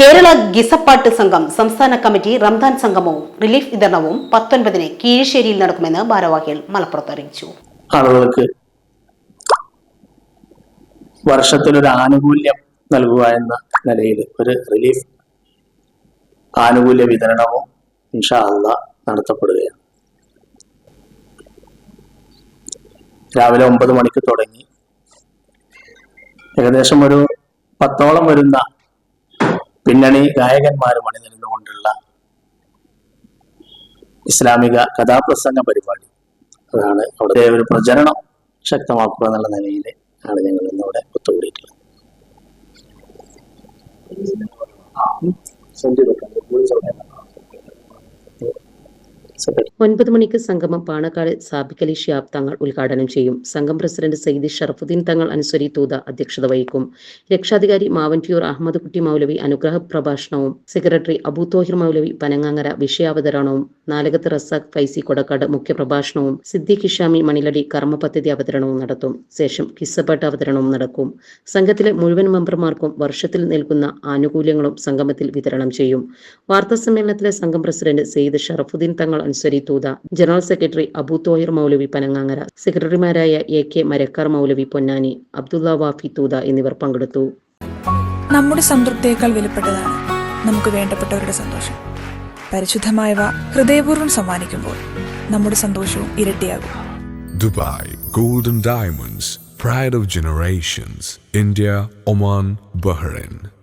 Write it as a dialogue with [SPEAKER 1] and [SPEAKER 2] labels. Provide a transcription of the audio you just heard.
[SPEAKER 1] കേരള ഗിസപ്പാട്ട് സംഘം സംസ്ഥാന കമ്മിറ്റി റംദാൻ സംഗമവും റിലീഫ് വിതരണവും പത്തൊൻപതിന് കീഴ്ശ്ശേരിയിൽ നടക്കുമെന്ന് ഭാരവാഹികൾ മലപ്പുറത്ത് അറിയിച്ചു.
[SPEAKER 2] ആളുകൾക്ക് വർഷത്തിലൊരു ആനുകൂല്യം നൽകുക എന്ന നിലയിൽ ഒരു റിലീഫ് ആനുകൂല്യ വിതരണവും ഇൻഷാ അല്ല നടത്തപ്പെടുകയാണ്. രാവിലെ ഒമ്പത് മണിക്ക് തുടങ്ങി. ഏകദേശം ഒരു പത്തോളം വരുന്ന പിന്നണി ഗായകന്മാരും അണിനിരുന്നുകൊണ്ടുള്ള ഇസ്ലാമിക കഥാപ്രസംഗ പരിപാടി. അതാണ് അവിടെ ഒരു പ്രചരണം ശക്തമാക്കുക എന്നുള്ള നിലയിൽ ആണ് ഞങ്ങൾ ഇന്നിവിടെ ഒത്തുകൂടിയിട്ടുള്ളത്. സെക്രട്ടറി
[SPEAKER 3] ഒൻപത് മണിക്ക് സംഗമം പാണക്കാട് സാബിക്കലി ഷിയാബ് തങ്ങൾ ഉദ്ഘാടനം ചെയ്യും. സംഘം പ്രസിഡന്റ് സയ്യിദ് ഷറഫുദ്ദീൻ തങ്ങൾ അനുസരി തൂത അധ്യക്ഷത വഹിക്കും. രക്ഷാധികാരി മാവന്റിയൂർ അഹമ്മദ് കുട്ടി മൗലവി അനുഗ്രഹ പ്രഭാഷണവും സെക്രട്ടറി അബൂ തോഹിർ മൗലവി പനങ്ങാങ്ങര വിഷയാവതരണവും നാലകത്ത് റസാഖ് ഫൈസി കൊടക്കാട് മുഖ്യപ്രഭാഷണവും സിദ്ദീഖ് ഇഷാമി മണിലടി കർമ്മ പദ്ധതി അവതരണവും നടത്തും. ശേഷം കിസ്സപ്പാട്ട് അവതരണവും നടക്കും. സംഘത്തിലെ മുഴുവൻ മെമ്പർമാർക്കും വർഷത്തിൽ നൽകുന്ന ആനുകൂല്യങ്ങളും സംഗമത്തിൽ വിതരണം ചെയ്യും. വാർത്താ സമ്മേളനത്തിലെ സംഘം president Sayyid Sharafuddeen Thangal Ansari Thootha general secretary Abu Thoyar Maulavi Panangangara സെക്രട്ടറിമാരായ എ കെ മരക്കാർ മൗലവി പൊന്നാനി അബ്ദുള്ള വാഫി തൂത എന്നിവർ പങ്കെടുത്തു.
[SPEAKER 4] നമ്മുടെ സംതൃപ്തിയേക്കാൾ വിലപ്പെട്ടതാണ് നമുക്ക് വേണ്ടപ്പെട്ടവരുടെ സന്തോഷം. പരിശുദ്ധമായവ ഹൃദയപൂർവം സമ്മാനിക്കുമ്പോൾ നമ്മുടെ സന്തോഷവും ഇരട്ടിയാകും.
[SPEAKER 5] Dubai golden diamonds pride of generations India Oman Bahrain.